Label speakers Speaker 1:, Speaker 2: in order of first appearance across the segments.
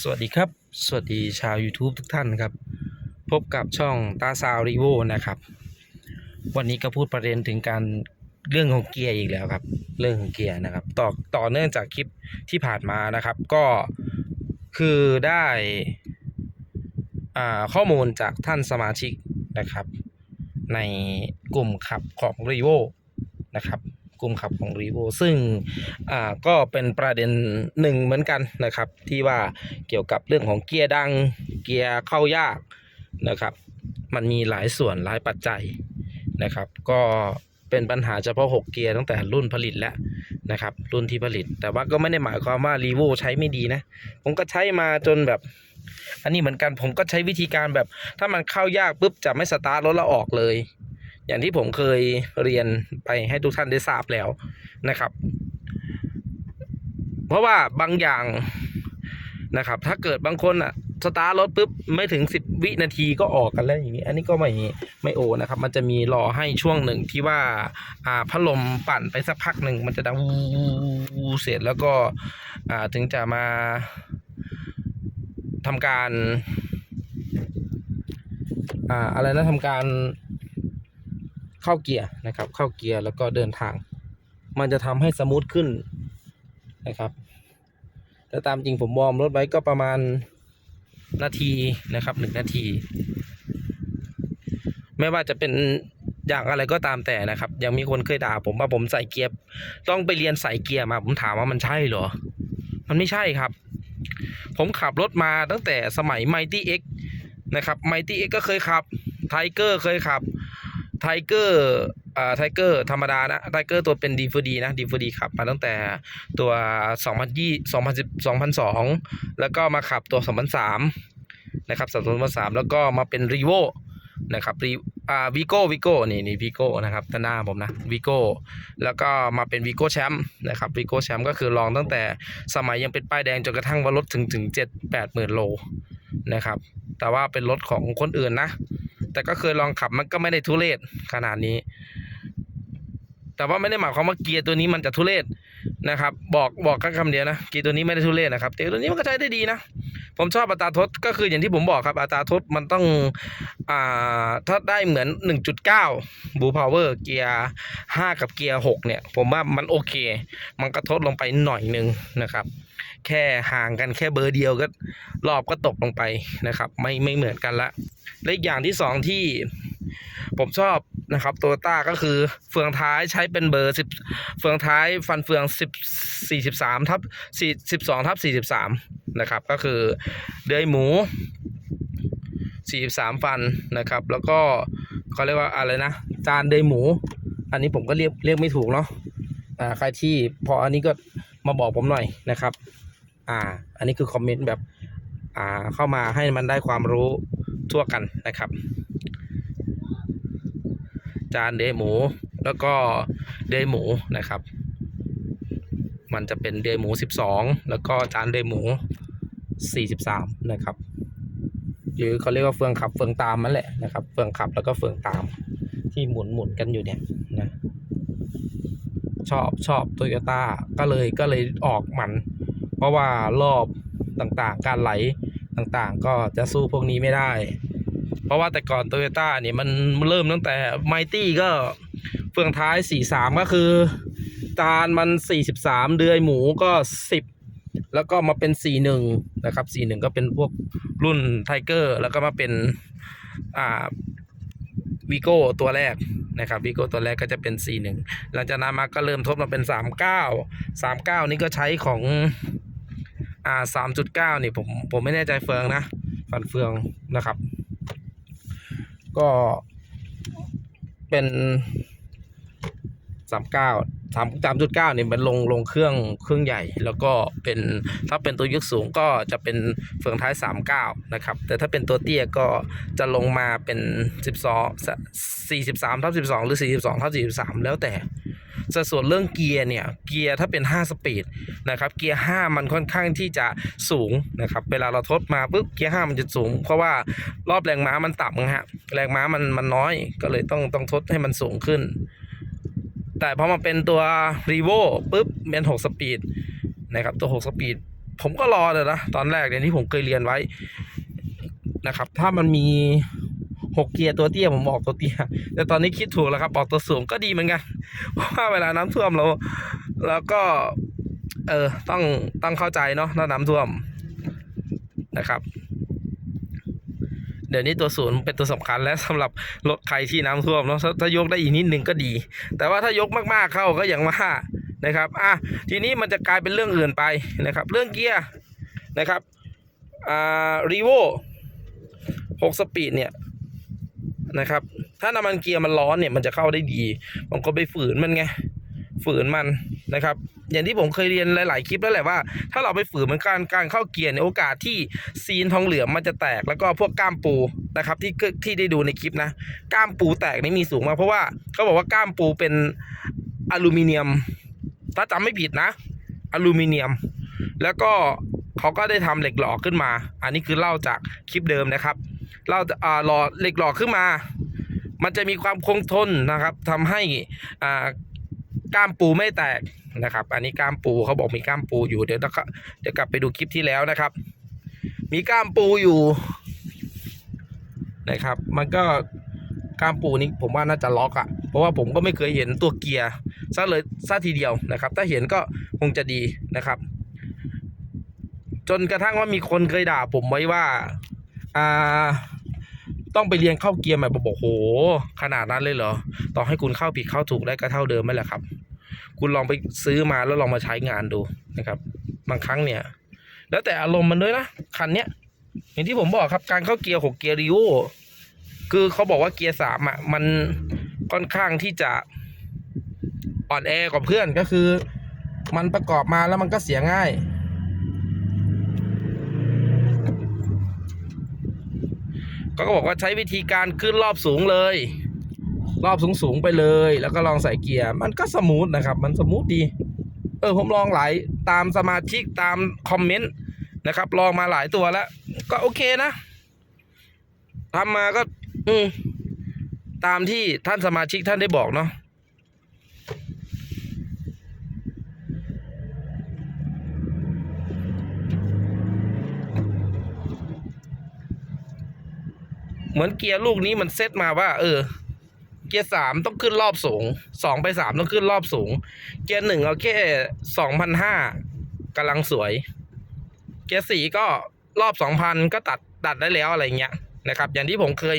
Speaker 1: สวัสดีครับ สวัสดีชาว YouTube ทุกท่านครับ พบกับช่องตาซาวรีโวนะครับ วันนี้ก็พูดประเด็นถึงการเรื่องของเกียร์อีกแล้วครับ เรื่องของเกียร์นะครับต่อต่อเนื่องจากคลิปที่ผ่านมานะครับ ก็คือได้อ่าข้อมูลจากท่านสมาชิกนะครับ ในกลุ่มขับของรีโวนะครับ กลุ่มขับของรีโวซึ่งอ่าก็เป็นประเด็นหนึ่งเหมือนกันนะครับ ที่ว่าเกี่ยวกับเรื่องของเกียร์ดังเกียร์เข้ายากนะครับ มันมีหลายส่วนหลายปัจจัยนะครับ ก็เป็นปัญหาเฉพาะ 6 เกียร์ตั้งแต่รุ่นผลิตแล้วนะครับ รุ่นที่ผลิต แต่ว่าก็ไม่ได้หมายความว่ารีโวใช้ไม่ดีนะ ผมก็ใช้มาจนแบบอันนี้เหมือนกันผมก็ใช้วิธีการแบบ ถ้ามันเข้ายากปุ๊บจะไม่สตาร์ทรถแล้วออกเลย อย่างที่ผมเคยเรียนไปให้ทุกท่านได้ทราบแล้วนะครับ เพราะว่าบางอย่างนะครับ ถ้าเกิดบางคนอะสตาร์รถปุ๊บไม่ถึงสิบวินาทีก็ออกกันแล้วอย่างนี้ อันนี้ก็ไม่ไม่โอนะครับ มันจะมีรอให้ช่วงหนึ่งที่ว่าอ่าพัดลมปั่นไปสักพักหนึ่งมันจะดังวูเสร็จแล้วก็อ่าถึงจะมาทำการอ่าอะไรนะทำการ เข้าเกียร์นะครับ เข้าเกียร์แล้วก็เดินทาง มันจะทำให้สมูทขึ้นนะครับแต่ตามจริงผมวอร์มรถไว้ก็ประมาณนาทีนะครับหนึ่งนาที ไม่ว่าจะเป็นอย่างอะไรก็ตามแต่นะครับ ยังมีคนเคยด่าผมว่าผมใส่เกียร์ต้องไปเรียนใส่เกียร์มา ผมถามว่ามันใช่เหรอ มันไม่ใช่ครับ ผมขับรถมาตั้งแต่สมัย Mighty X นะครับ Mighty X ก็เคยขับ Tiger เคยขับ Tiger อ่า Tiger ธรรมดานะ Tiger ตัวเป็น D4D นะ D4D ขับมาตั้งแต่ตัว 2020 2010 2002 แล้วก็มาขับตัว 2003 นะครับ2003แล้วก็มาเป็น r e v o นะครับรีอ่าวิโก้วิโก้นี่นี่วิโก้นะครับด้านหน้าผมนะวิโก้แล้วก็มาเป็นวิโก้แชมป์นะครับวิโก้แชมป์ก็คือลองตั้งแต่สมัยยังเป็นป้ายแดงจนกระทั่งว่ารถถึงถึงเจ็ดแปดหมื่นโลนะครับแต่ว่าเป็นรถของคนอื่นนะ แต่ก็เคยลองขับมันก็ไม่ได้ทุเรศขนาดนี้ แต่ว่าไม่ได้หมายความว่าเกียร์ตัวนี้มันจะทุเรศ นะครับ บอกบอกแค่คำเดียวนะเกียร์ตัวนี้ไม่ได้ทุเรศนะครับเกียร์ตัวนี้มันก็ใช้ได้ดีนะ ผมชอบอัตราทดก็คืออย่างที่ผมบอกครับอัตราทดมันต้องอ่าถ้าได้เหมือน 1.9บูพาวเวอร์เกียร์ 5 กับเกียร์ 6 เนี่ย ผมว่ามันโอเค มันก็ทดลงไปหน่อยหนึ่งนะครับแค่ห่างกันแค่เบอร์เดียวก็รอบก็ตกลงไปนะครับ ไม่ไม่เหมือนกันละและอีกอย่างที่สองที่ผมชอบนะครับโตโยต้าก็คือเฟืองท้ายใช้เป็นเบอร์10เฟืองท้ายฟันเฟือง10 43ทับ4 12ทับ43นะครับ ก็คือเดือยหมู43ฟันนะครับ แล้วก็เขาเรียกว่าอะไรนะ จานเดือยหมู อันนี้ผมก็เรียกเรียกไม่ถูกเนาะอ่าใครที่พออันนี้ก็มาบอกผมหน่อยนะครับ อ่า อันนี้คือคอมเมนต์แบบอ่าเข้ามาให้มันได้ความรู้ทั่วกันนะครับ จานเดยหมู แล้วก็เดยหมูนะครับ มันจะเป็นเดยหมู 12 แล้วก็จานเดยหมู 43 นะครับ หรือเขาเรียกว่าเฟืองขับเฟืองตามนั่นแหละนะครับ เฟืองขับแล้วก็เฟืองตามที่หมุนหมุนกันอยู่เนี่ยนะชอบชอบโตโยต้าก็เลยก็เลยออกมัน เพราะว่ารอบต่างๆ การไหลต่างๆ ก็จะสู้พวกนี้ไม่ได้ เพราะว่าแต่ก่อนโตโยต้าเนี่ยมันเริ่มตั้งแต่ไมตี้ก็เฟืองท้าย 43 ก็คือ จานมัน 43 เดือยหมูก็ 10 แล้วก็มาเป็น 41 นะครับ 41 ก็เป็นพวกรุ่นไทเกอร์แล้วก็มาเป็นอ่าวีโก้ตัวแรกนะครับวีโก้ตัวแรกก็จะเป็น 41 หลังจากนั้นมาก็เริ่มทบมาเป็น 39 39 นี่ก็ใช้ของอ่า3.9 นี่ผมผมไม่แน่ใจเฟืองนะฟันเฟืองนะครับ ก็เป็น สามเก้าสามสามจุดเก้าเนี่ยมันลงลงเครื่องเครื่องใหญ่ แล้วก็เป็นถ้าเป็นตัวยึกสูงก็จะเป็นเฟืองท้ายสามเก้านะครับแต่ถ้าเป็นตัวเตี้ยก็จะลงมาเป็นสิบสองสี่สิบสามทับสิบสองหรือสี่สิบสองทับสี่สิบสามแล้วแต่สัดส่วนเรื่องเกียร์เนี่ยเกียร์ถ้าเป็น 5 สปีดนะครับเกียร์ 5 มันค่อนข้างที่จะสูงนะครับเวลาเราทดมาปุ๊บเกียร์ 5 มันจะสูง เพราะว่ารอบแรงม้ามันต่ำนะฮะแรงม้ามันมันน้อยก็เลยต้องต้องทดให้มันสูงขึ้น แต่พอมาเป็นตัว r ีโวปุ๊บเป็น 6 สปีดนะครับตัว 6 สปีด ผมก็รอเลยนะ ตอนแรกเนี่ยที่ผมเคยเรียนไว้นะครับ ถ้ามันมีหกเกียร์ตัวเตี้ยผมบอกตัวเตี้ย แต่ตอนนี้คิดถูกแล้วครับบอกตัวสูงก็ดีเหมือนกัน เพราะว่าเวลาน้ำท่วมเราแล้วก็ เออต้องต้องเข้าใจเนาะถ้าน้ำท่วมนะครับ ดี๋ยวนี้ตัวศูนย์เป็นตัวสำคัญและสำหรับรถใครที่น้ำท่วมเนาะถ้ายกได้อีกนิดนึงก็ดี แต่ว่าถ้ายกมากๆเข้าก็อย่างว่านะครับอะทีนี้มันจะกลายเป็นเรื่องอื่นไปนะครับ เรื่องเกียร์นะครับอ่ารีโวหกสปีดเนี่ยนะครับ ถ้าน้ำมันเกียร์มันร้อนเนี่ยมันจะเข้าได้ดีผมก็ไปฝืนมันไงฝืนมัน นะครับ อย่างที่ผมเคยเรียนหลาย ๆ คลิปแล้วแหละว่า ถ้าเราไปฝืนมันการการเข้าเกียร์ในโอกาสที่ซีนทองเหลืองมันจะแตกแล้วก็พวกก้ามปูนะครับที่ที่ได้ดูในคลิปนะก้ามปูแตกนี่มีสูงมากเพราะว่าเขาบอกว่าก้ามปูเป็นอลูมิเนียม ถ้าจำไม่ผิดนะ อลูมิเนียม แล้วก็เขาก็ได้ทำเหล็กหล่อขึ้นมา อันนี้คือเล่าจากคลิปเดิมนะครับเล่าอ่าหล่อเหล็กหล่อขึ้นมา มันจะมีความคงทนนะครับทำให้อ่า ก้ามปูไม่แตกนะครับ อันนี้ก้ามปูเขาบอกมีก้ามปูอยู่เดี๋ยวต้องเดี๋ยวกลับไปดูคลิปที่แล้วนะครับ มีก้ามปูอยู่นะครับ มันก็ก้ามปูนี้ผมว่าน่าจะล็อกอะ่ะ เพราะว่าผมก็ไม่เคยเห็นตัวเกียร์ซะเลยซะทีเดียวนะครับ ถ้าเห็นก็คงจะดีนะครับ จนกระทั่งว่ามีคนเคยด่า ผมไว้ว่าอ่าต้องไปเรียนเข้าเกียร์ใหม่บอกโห ขนาดนั้นเลยเหรอ ต่อให้คุณเข้าผิดเข้าถูกได้ก็เท่าเดิมไม่แหละครับ คุณลองไปซื้อมาแล้วลองมาใช้งานดูนะครับ บางครั้งเนี่ย แล้วแต่อารมณ์มันด้วยนะคันเนี้ยอย่างที่ผมบอกครับการเข้าเกียร์หกเกียร์ริโอคือเขาบอกว่าเกียร์สามอะมันค่อนข้างที่จะอ่อนแอกว่าเพื่อนก็คือ มันประกอบมาแล้วมันก็เสียง่าย ก็บอกว่าใช้วิธีการขึ้นรอบสูงเลย รอบสูงๆไปเลย แล้วก็ลองใส่เกียร์ มันก็สมูทนะครับ มันสมูทดี เออผมลองหลายตามสมาชิกตามคอมเมนต์นะครับ ลองมาหลายตัวแล้ว ก็โอเคนะทำมาก็ อืมตามที่ท่านสมาชิกท่านได้บอกเนาะเหมือนเกียร์ลูกนี้มันเซตมาว่า เออ กียร์สามต้องขึ้นรอบสูงสองไปสามต้องขึ้นรอบสูง เกียร์หนึ่งเอาแค่สองพันห้ากำลังสวย เกียร์สี่ก็รอบสองพันก็ตัดตัดได้แล้วอะไรเงี้ยนะครับ อย่างที่ผมเคย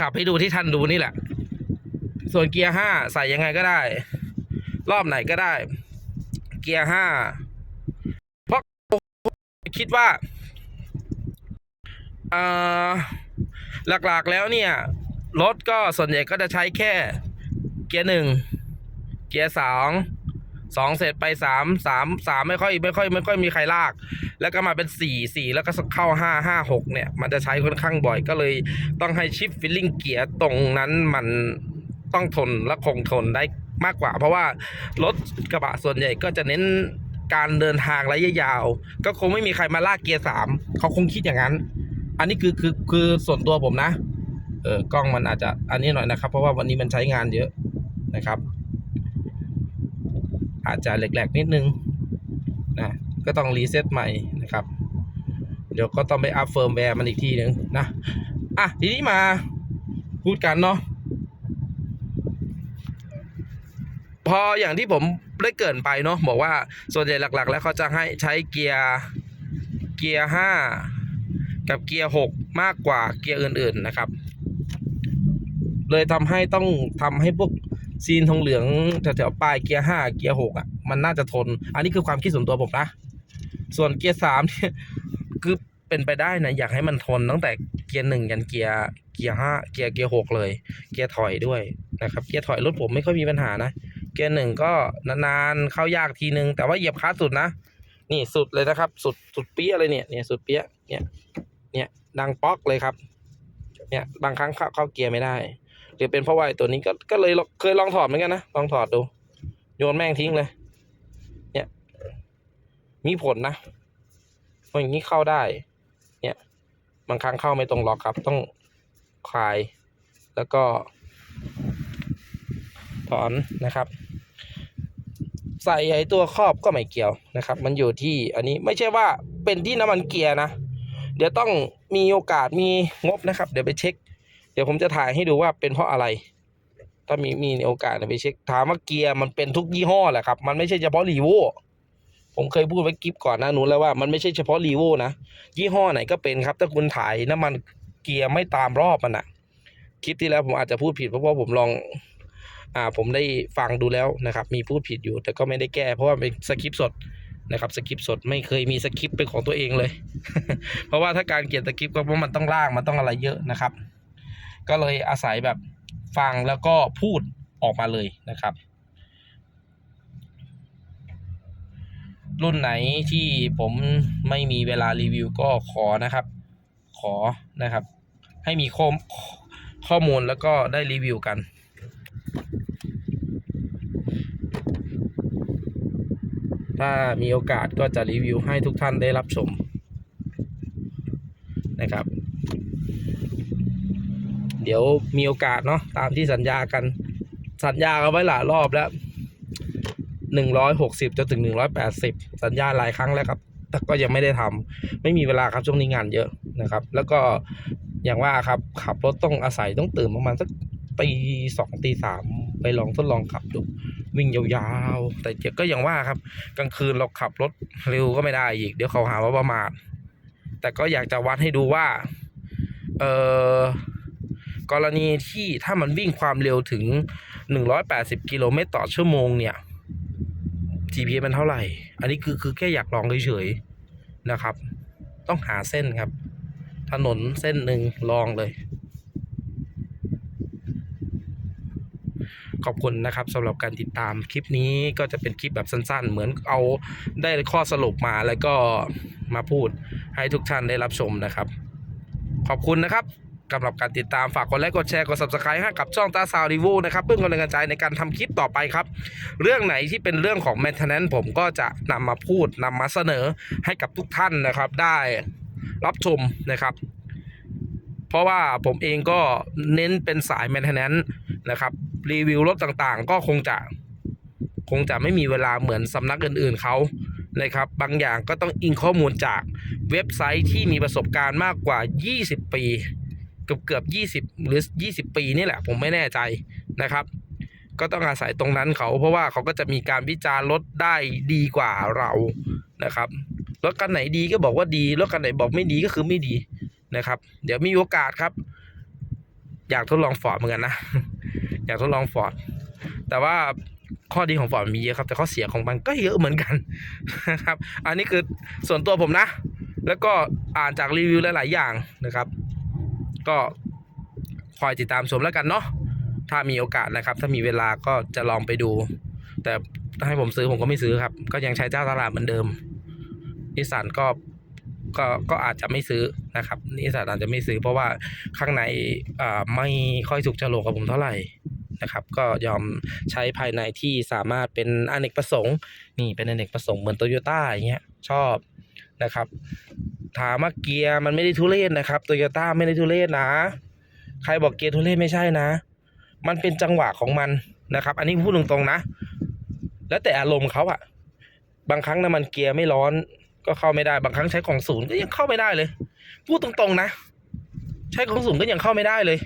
Speaker 1: ขับให้ดูที่ท่านดูนี่แหละ ส่วนเกียร์ห้าใส่ยังไงก็ได้ รอบไหนก็ได้ เกียร์ห้าเพราะคิดว่าอ่าหลักๆแล้วเนี่ย รถก็ส่วนใหญ่ก็จะใช้แค่ เกียร์หนึ่งเกียร์สองสองเสร็จไปสามสามสามไม่ค่อยไม่ค่อยไม่ค่อยมีใครลาก แล้วก็มาเป็นสี่สี่แล้วก็เข้าห้าห้าหกเนี่ย มันจะใช้ค่อนข้างบ่อยก็เลยต้องให้ชิปฟิลลิ่งเกียร์ตรงนั้นมันต้องทนและคงทนได้มากกว่า เพราะว่ารถกระบะส่วนใหญ่ก็จะเน้นการเดินทางระยะยาว ก็คงไม่มีใครมาลากเกียร์สามเขาคงคิดอย่างนั้น อันนี้คือคือคือส่วนตัวผมนะ เออกล้องมันอาจจะอันนี้หน่อยนะครับ เพราะว่าวันนี้มันใช้งานเยอะนะครับ อาจจะแหลกๆนิดนึงนะก็ต้องรีเซ็ตใหม่นะครับ เดี๋ยวก็ต้องไปอัพเฟิร์มแวร์มันอีกทีหนึ่งนะอะทีนี้มาพูดกันเนาะพออย่างที่ผมได้เกินไปเนาะบอกว่าส่วนใหญ่หลักๆ แล้วเขาจะให้ใช้เกียร์เกียร์ห้ากับเกียร์หกมากกว่าเกียร์อื่นๆนะครับ เลยทำให้ต้องทำให้พวกซีนทองเหลืองแถวๆปลายเกียร์ห้าเกียร์หกอะมันน่าจะทน อันนี้คือความคิดส่วนตัวผมนะ ส่วนเกียร์สามเนี่ยคือเป็นไปได้นะอยากให้มันทนตั้งแต่เกียร์หนึ่งยันเกียร์เกียร์ห้าเกียร์เกียร์หกเลย เกียร์ถอยด้วยนะครับเกียร์ถอยรถผมไม่ค่อยมีปัญหานะ เกียร์หนึ่งก็นานๆเข้ายากทีนึง แต่ว่าเหยียบคลัสสุดนะ นี่สุดเลยนะครับ สุดสุดเปี้ยเลยเนี่ยเนี่ยสุดเปี้ยเนี่ยเนี่ยดังป๊อกเลยครับเนี่ยบางครั้งเข้าเข้าเกียร์ไม่ได้ หรือเป็นเพราะว่าตัวนี้ก็ก็เลยเคยลองถอดเหมือนกันนะลองถอดดู โยนแม่งทิ้งเลย เนี่ย มีผลนะเพราะอย่างนี้เข้าได้ เนี่ย บางครั้งเข้าไม่ตรงล็อกครับ ต้องคลาย แล้วก็ ถอนนะครับ ใส่ไอ้ตัวครอบก็ไม่เกี่ยวนะครับ มันอยู่ที่อันนี้ไม่ใช่ว่าเป็นที่น้ำมันเกียร์นะเดี๋ยวต้องมีโอกาสมีงบนะครับ เดี๋ยวไปเช็ค ดี๋ยวผมจะถ่ายให้ดูว่าเป็นเพราะอะไร ถ้ามีมีโอกาสเดี๋ยไปเช็ค ถามว่าเกียร์มันเป็นทุกยี่ห้อแหละครับ มันไม่ใช่เฉพาะรีโวผมเคยพูดไว้กิฟก่อนหน้านู้นแล้วว่ามันไม่ใช่เฉพาะรีโวนะ ยี่ห้อไหนก็เป็นครับ ถ้าคุณถ่ายน้ำมันเกียร์ไม่ตามรอบมันอะคลิปที่แล้วผมอาจจะพูดผิดเพราะว่าผมลอง อ่า ผมได้ฟังดูแล้วนะครับ มีพูดผิดอยู่ แต่ก็ไม่ได้แก้เพราะว่าเป็นสคริปต์สดนะครับสคริปต์สดไม่เคยมีสคริปต์เป็นของตัวเองเลย เพราะว่าถ้าการเขียนสคริปต์ก็เพราะมันต้องล่างมันต้องอะไรเยอะนะครับ ก็เลยอาศัยแบบฟังแล้วก็พูดออกมาเลยนะครับ รุ่นไหนที่ผมไม่มีเวลารีวิวก็ขอนะครับ ขอนะครับ ให้มีข้อข้อมูลแล้วก็ได้รีวิวกันถ้ามีโอกาสก็จะรีวิวให้ทุกท่านได้รับชมนะครับ เดี๋ยวมีโอกาสเนาะตามที่สัญญากัน สัญญากันไว้หลายรอบแล้วหนึ่งร้อยหกสิบจนถึงหนึ่งร้อยแปดสิบสัญญาหลายครั้งแล้วครับ แต่ก็ยังไม่ได้ทำไม่มีเวลาครับช่วงนี้งานเยอะนะครับ แล้วก็อย่างว่าครับขับรถต้องอาศัยต้องตื่นประมาณสักตีสองตีสามไปลองทดลองขับดูวิ่งยาวๆ แต่ก็อย่างว่าครับ กลางคืนเราขับรถเร็วก็ไม่ได้อีก เดี๋ยวเขาหาว่าประมาทแต่ก็อยากจะวัดให้ดูว่า เออ กรณีที่ถ้ามันวิ่งความเร็วถึง 180 กิโลเมตรต่อชั่วโมงเนี่ย GPS มันเท่าไหร่ อันนี้คือคือแค่อยากลองเฉยๆนะครับ ต้องหาเส้นครับ ถนนเส้นหนึ่งลองเลย ขอบคุณนะครับสำหรับการติดตามคลิปนี้ก็จะเป็นคลิปแบบสั้นๆ เหมือนเอาได้ข้อสรุปมาแล้วก็มาพูดให้ทุกท่านได้รับชมนะครับ ขอบคุณนะครับ สำหรับการติดตามฝากกดไลค์กดแชร์กด subscribe ให้กับช่องตาซาวรีวิวนะครับเพื่อเป็นกำลังใจในการทำคลิปต่อไปครับ เรื่องไหนที่เป็นเรื่องของ maintenance ผมก็จะนำมาพูดนำมาเสนอให้กับทุกท่านนะครับ ได้รับชมนะครับ เพราะว่าผมเองก็เน้นเป็นสาย maintenance นะครับ รีวิวรถต่างๆ ก็คงจะคงจะไม่มีเวลาเหมือนสำนักอื่นๆเขานะครับ บางอย่างก็ต้องอิงข้อมูลจากเว็บไซต์ที่มีประสบการณ์มากกว่า 20 ปี เกือบเกือบ20หรือ20ปีนี่แหละ ผมไม่แน่ใจนะครับ ก็ต้องอาศัยตรงนั้นเขาเพราะว่าเขาก็จะมีการวิจารณ์รถได้ดีกว่าเรานะครับรถคันไหนดีก็บอกว่าดีรถคันไหนบอกไม่ดีก็คือไม่ดีนะครับ เดี๋ยวมีโอกาสครับ อยากทดลองฟอร์ดเหมือนกันนะอยากทดลองฟอร์ดแต่ว่าข้อดีของฟอร์ดมีเยอะครับ แต่ข้อเสียของมันก็เยอะเหมือนกันนะครับ อันนี้คือส่วนตัวผมนะ แล้วก็อ่านจากรีวิวหลาย ๆ อย่างนะครับ ก็คอยติดตามชมแล้วกันเนาะถ้ามีโอกาสนะครับ ถ้ามีเวลาก็จะลองไปดู แต่ถ้าให้ผมซื้อผมก็ไม่ซื้อครับ ก็ยังใช้เจ้าตลาดเหมือนเดิมนิสสันก็ก็ก็อาจจะไม่ซื้อนะครับนิสสันอาจจะไม่ซื้อเพราะว่าข้างในอ่าไม่ค่อยถูกโฉลกกับผมเท่าไหร่นะครับ ก็ยอมใช้ภายในที่สามารถเป็นอเนกประสงค์ นี่เป็นอเนกประสงค์เหมือนโตโยต้าอย่างเงี้ยชอบนะครับ ถามว่าเกียร์มันไม่ได้ทุเรศนะครับโตโยต้าไม่ได้ทุเรศนะ ใครบอกเกียร์ทุเรศไม่ใช่นะ มันเป็นจังหวะของมันนะครับ อันนี้พูดตรงๆนะ แล้วแต่อารมณ์เขาอะบางครั้งน้ำมันเกียร์ไม่ร้อนก็เข้าไม่ได้ บางครั้งใช้ของศูนย์ก็ยังเข้าไม่ได้เลย พูดตรงๆนะ ใช้ของศูนย์ก็ยังเข้าไม่ได้เลย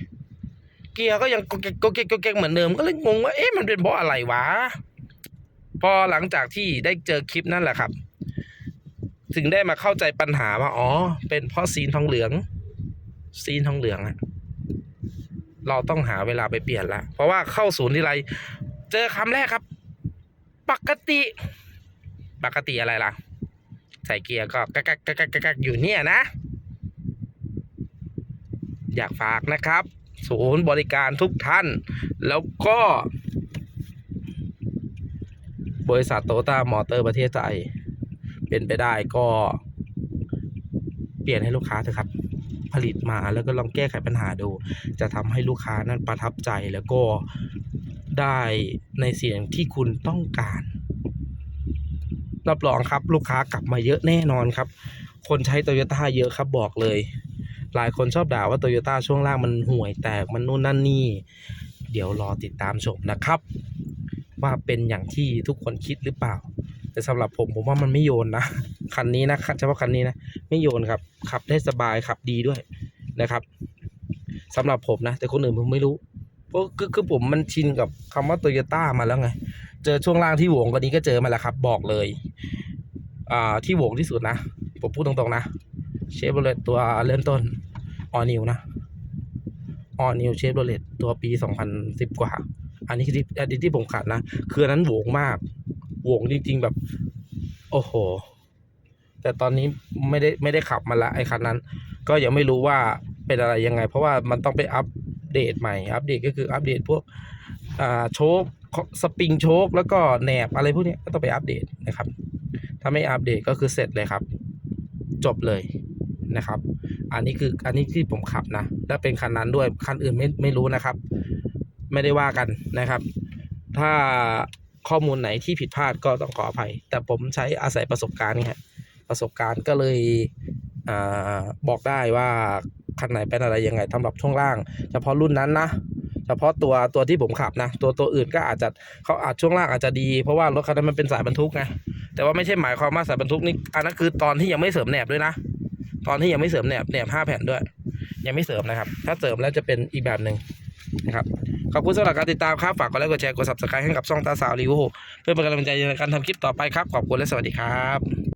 Speaker 1: เกียร์ก็ยังก็เก๊กก็เก๊กก็เก๊กเหมือนเดิมก็เลยงงว่าเอ๊ะมันเป็นเพราะอะไรวะ พอหลังจากที่ได้เจอคลิปนั่นแหละครับ ถึงได้มาเข้าใจปัญหาว่าอ๋อ เป็นเพราะซีนทองเหลือง ซีนทองเหลืองอะเราต้องหาเวลาไปเปลี่ยนละเพราะว่าเข้าศูนย์ที่ไร เจอคำแรกครับ ปกติ ปกติอะไรล่ะ ใส่เกียร์ก็กักกักกักกักกักอยู่เนี่ยนะ อยากฝากนะครับ ศูนย์บริการทุกท่าน แล้วก็ บริษัทโตต้ามอเตอร์ประเทศไทย เป็นไปได้ก็ เปลี่ยนให้ลูกค้าเถอะครับ ผลิตมาแล้วก็ลองแก้ไขปัญหาดู จะทำให้ลูกค้านั้นประทับใจแล้วก็ได้ในเสียงที่คุณต้องการ รับรองครับลูกค้ากลับมาเยอะแน่นอนครับ คนใช้โตโยต้าเยอะครับบอกเลย หลายคนชอบด่าว่าโตโยต้าช่วงล่างมันห่วยแตกมันนู่นนั่นนี่ เดี๋ยวรอติดตามชมนะครับ ว่าเป็นอย่างที่ทุกคนคิดหรือเปล่า แต่สำหรับผมผมว่ามันไม่โยนนะคันนี้นะเฉพาะคันนี้นะไม่โยนครับขับได้สบายขับดีด้วยนะครับสำหรับผมนะ แต่คนอื่นผมไม่รู้เพราะคือผมมันชินกับคำว่าโตโยต้ามาแล้วไง เจอช่วงล่างที่โหวงกว่านี้ก็เจอมาแล้วครับ บอกเลย อ่าที่โหวงที่สุดนะ ผมพูดตรงๆนะเชฟโรเลตตัวเริ่มต้นออนิวนะออนิวเชฟโรเลตตัวปี 2010 กว่า อันนี้คือที่อันที่ผมขัดนะ คืออันนั้นโหวงมาก โหวงจริง ๆ แบบ โอ้โห แต่ตอนนี้ไม่ได้ไม่ได้ขับมาละไอ้คันนั้น ก็ยังไม่รู้ว่าเป็นอะไรยังไง เพราะว่ามันต้องไปอัปเดตใหม่ อัปเดตก็คืออัปเดตพวกอ่าโชคสปริงโชคแล้วก็แหนบอะไรพวกนี้ก็ต้องไปอัปเดตนะครับ ถ้าไม่อัปเดตก็คือเสร็จเลยครับ จบเลยนะครับ อันนี้คืออันนี้ที่ผมขับนะและเป็นคันนั้นด้วยคันอื่นไม่ไม่รู้นะครับ ไม่ได้ว่ากันนะครับ ถ้า ข้อมูลไหนที่ผิดพลาดก็ต้องขออภัย แต่ผมใช้อาศัยประสบการณ์นี่ฮะประสบการณ์ก็เลยอาบอกได้ว่าคันไหนเป็นอะไรยังไงสำหรับช่วงล่าง เฉพาะรุ่นนั้นนะเฉพาะตัวตัวที่ผมขับนะตัวตัวอื่นก็อาจจะเขาอาจช่วงล่างอาจจะดีเพราะว่ารถคันนั้นมันเป็นสายบรรทุกไงแต่ว่าไม่ใช่หมายความว่าสายบรรทุกนี่อันนั้นคือตอนที่ยังไม่เสริมแหนบด้วยนะ ตอนที่ยังไม่เสริมแหนบแหนบห้าแผ่นด้วย ยังไม่เสริมนะครับ ถ้าเสริมแล้วจะเป็นอีกแบบหนึ่งนะครับ ขอบคุณสำหรับการติดตามครับ ฝากกดไลค์กดแชร์กด subscribe ให้กับช่องตาสาวรีวิวเพื่อเป็นกำลังใจในการทำคลิปต่อไปครับ ขอบคุณและสวัสดีครับ